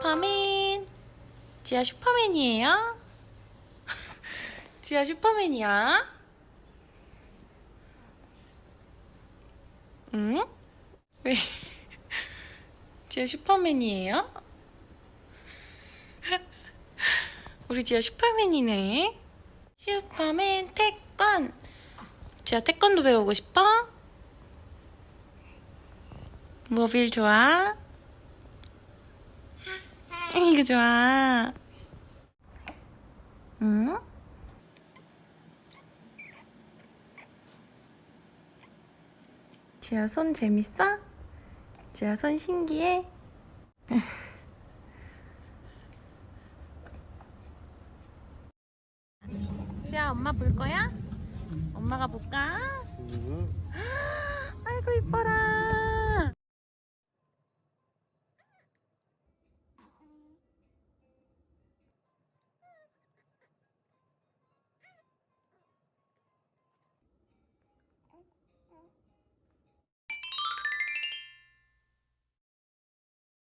슈퍼맨. 지아 슈퍼맨이에요? 지아 슈퍼맨이야? 응? 왜? 지아 슈퍼맨이에요? 우리 지아 슈퍼맨이네. 슈퍼맨 태권. 지아 태권도 배우고 싶어? 모빌 좋아? 이거 좋아. 응? 지아 손 재밌어? 지아 손 신기해? 지아 엄마 볼 거야? 엄마가 볼까?